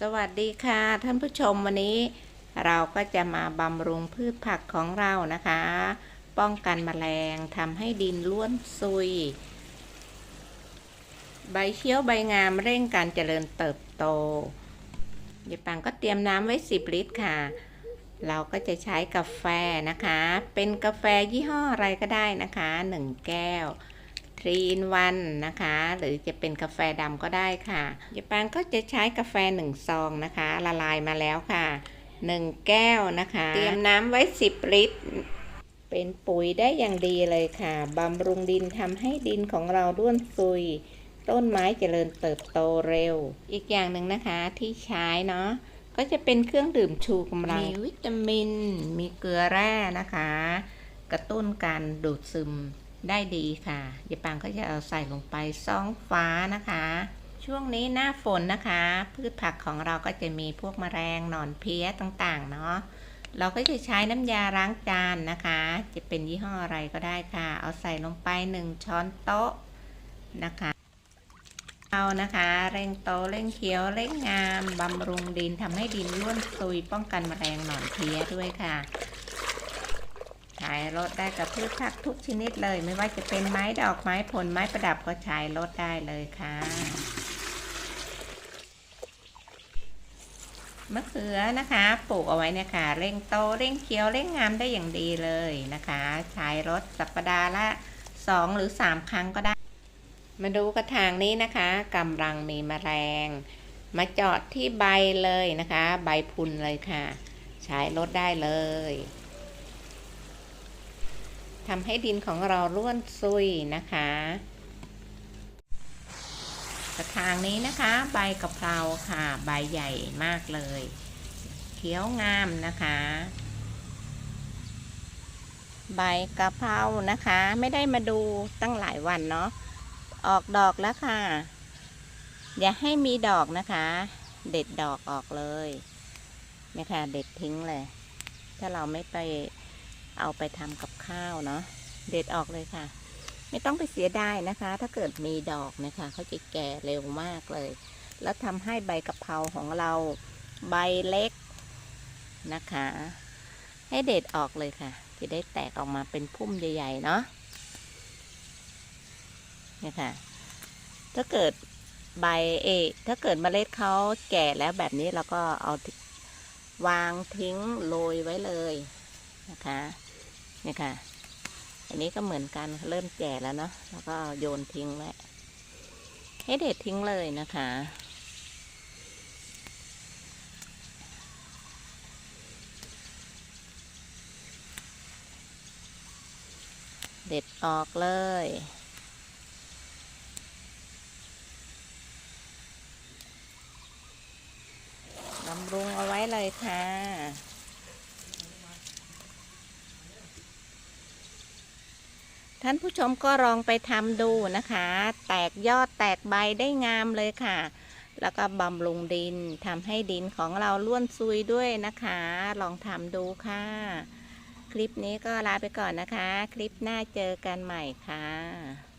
สวัสดีค่ะ ท่านผู้ชมวันนี้ เราก็จะมาบำรุงพืชผักของเรานะคะ ป้องกันแมลงทำให้ดินล้วนซุย ใบเขียวใบงามเร่งการเจริญเติบโตยายปังก็เตรียมน้ำไว้ 10 ลิตรค่ะ เราก็จะใช้กาแฟนะคะ เป็นกาแฟยี่ห้ออะไรก็ได้นะคะ 1 แก้ว ทรีนวันนะคะ หรือจะเป็นกาแฟดำก็ได้ค่ะยายปางก็จะใช้กาแฟหนึ่งซองนะคะ ละลายมาแล้วค่ะหนึ่งแก้วนะคะ เตรียมน้ำไว้ 10 ลิตร เป็นปุ๋ยได้อย่างดีเลยค่ะบำรุงดินทำให้ดินของเราร่วนซุย ต้นไม้เจริญเติบโตเร็ว อีกอย่างหนึ่งนะคะที่ใช้เนาะก็จะเป็นเครื่องดื่มชูกำลัง มีวิตามิน มีเกลือแร่นะคะ กระตุ้นการดูดซึม ได้ดีค่ะยายปางก็จะเอาใส่ลงไปซองฟ้านะคะ ช่วงนี้หน้าฝนนะคะ พืชผักของเราก็จะมีพวกแมลงหนอนเพี้ยต่างๆเนาะเราก็จะใช้น้ำยาล้างจานนะคะ จะเป็นยี่ห้ออะไรก็ได้ค่ะ เอาใส่ลงไป 1 ช้อนโต๊ะนะคะเอานะคะ เร่งโตเร่งเขียวเร่งงามบำรุงดินทำให้ดินร่วนซุยป้องกันแมลงหนอนเพี้ยด้วยค่ะ ใช้รดได้กับพืชผักทุกชนิดเลย ไม่ว่าจะเป็นไม้ดอกไม้ผลไม้ประดับก็ใช้รดได้เลยค่ะมะเขือนะคะปลูกเอาไว้นี่ยค่ะเร่งโตเร่งเขียวเร่งงามได้อย่างดีเลยนะคะใช้รดสัปดาห์ละสองหรือสามครั้งก็ได้ มาดูกระถางนี้นะคะกำลังมีแมลง มาเจาะที่ใบเลยนะคะ ใบพุนเลยค่ะ ใช้รดได้เลย ทำให้ดินของเราร่วนซุยนะคะกระถางนี้นะคะ ใบกะเพราค่ะ ใบใหญ่มากเลย เขียวงามนะคะ ใบกะเพรานะคะ ไม่ได้มาดูตั้งหลายวันเนาะออกดอกแล้วค่ะ อย่าให้มีดอกนะคะ เด็ดดอกออกเลยนะคะเด็ดทิ้งเลย ถ้าเราไม่ไป เอาไปทำกับข้าวเนาะเด็ดออกเลยค่ะ ไม่ต้องไปเสียดายนะคะ ถ้าเกิดมีดอกนะคะเขาจะแก่เร็วมากเลย แล้วทำให้ใบกะเพราของเราใบเล็กนะคะ ให้เด็ดออกเลยค่ะ จะได้แตกออกมาเป็นพุ่มใหญ่ๆเนาะเนี่ยค่ะ ถ้าเกิดใบเอ ถ้าเกิดเมล็ดเขาแก่แล้วแบบนี้เราก็เอาวางทิ้งโรยไว้เลย นะคะนี่ค่ะ อันนี้ก็เหมือนกันเริ่มแก่แล้วเนาะแล้วก็โยนทิ้งไว้ให้เด็ดทิ้งเลยนะคะเด็ดออกเลย บำรุงเอาไว้เลยค่ะ ท่านผู้ชมก็ลองไปทำดูนะคะ แตกยอดแตกใบได้งามเลยค่ะ แล้วก็บำรุงดินทำให้ดินของเราล้วนซุยด้วยนะคะ ลองทำดูค่ะ คลิปนี้ก็ลาไปก่อนนะคะ คลิปหน้าเจอกันใหม่ค่ะ